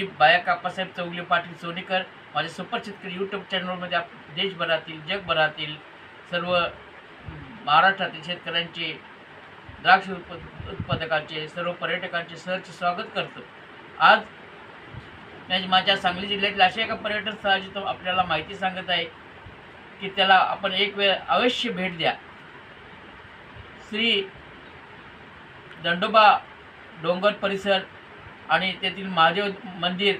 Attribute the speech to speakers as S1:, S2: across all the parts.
S1: म्हणजे बाया काप्पासाहेब चौगले पाटील सोनेकर माझे सुपर शेतकरी यूट्यूब चॅनलमध्ये आप देशभरातील जगभरातील सर्व महाराष्ट्रातील शेतकऱ्यांचे द्राक्ष उत्प उत्पादकांचे सर्व पर्यटकांचे सहर्ष स्वागत करतो. आज मी माझ्या सांगली जिल्ह्यातील अशा एका पर्यटन स्थळाची तो आपल्याला माहिती सांगत आहे की त्याला आपण एक वेळ अवश्य भेट द्या. श्री दंडोबा डोंगर परिसर आणि तेथील महादेव मंदिर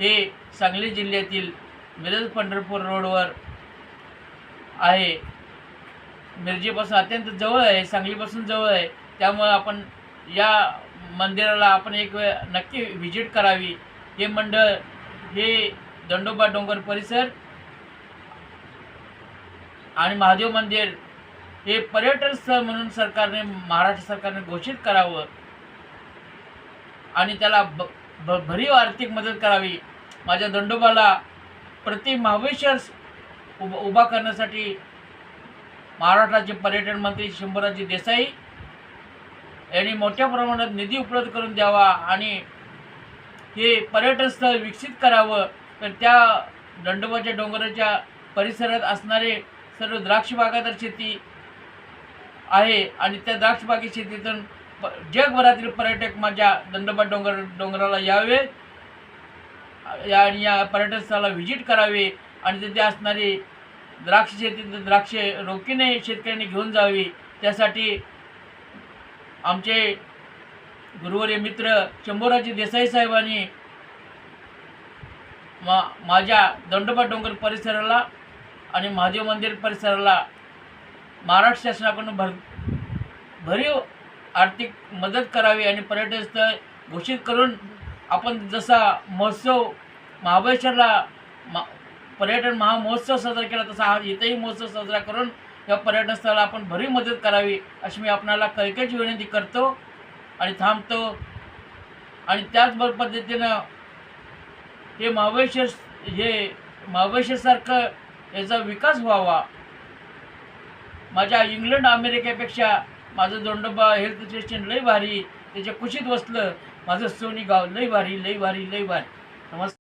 S1: हे सांगली जिल्ह्यातील मिरज पंढरपूर रोडवर आहे. मिरजेपासून अत्यंत जवळ आहे सांगलीपासून जवळ आहे. त्यामुळे आपण या मंदिराला आपण एक वेळ नक्की व्हिजिट करावी. हे मंडळ हे दंडोबा डोंगर परिसर आणि महादेव मंदिर हे पर्यटन स्थळ म्हणून सरकारने महाराष्ट्र सरकारने घोषित करावं. आणि त्याला ब भ भरीव आर्थिक मदत करावी. माझ्या दंडोबाला प्रति महाबळेश्वर उभ उभा करण्यासाठी महाराष्ट्राचे पर्यटन मंत्री शंभराजी देसाई यांनी मोठ्या प्रमाणात निधी उपलब्ध करून द्यावा आणि हे पर्यटन स्थळ विकसित करावं. तर त्या दंडोबाच्या डोंगराच्या परिसरात असणारे सर्व द्राक्ष शेती आहे आणि त्या द्राक्षबागे शेतीतून प जगभरातील पर्यटक माझ्या दंडोबा डोंगर डोंगराला यावे या आणि या पर्यटनस्थळाला व्हिजिट करावे आणि तिथे असणारी द्राक्ष शेती द्राक्षे रोखीने शेतकऱ्यांनी घेऊन जावी. त्यासाठी आमचे गुरुवर्य मित्र शंभूराजी देसाई साहेबांनी मा माझ्या दंडोबा डोंगर परिसराला आणि महादेव मंदिर परिसराला महाराष्ट्र शासनाकडून भर भरीव आर्थिक मदत करावी आणि पर्यटन स्थळ घोषित करून आपण जसा महोत्सव महाबळेश्वरला मा पर्यटन महामहोत्सव साजरा केला तसा हा इथेही महोत्सव साजरा करून या पर्यटन स्थळाला आपण भरीव मदत करावी अशी मी आपणाला कैकेची विनंती करतो आणि थांबतो. आणि त्याचबरोबर पद्धतीनं हे महाबळेश्वर हे महाबळेश्वरसारखं याचा विकास व्हावा. माझ्या इंग्लंड अमेरिकेपेक्षा माझं दोंडोबा हेल्थ स्टेशन लई भारी त्याच्या कुशीत बसलं माझं सोनी गाव लई भारी लई भारी लई भारी. नमस्कार.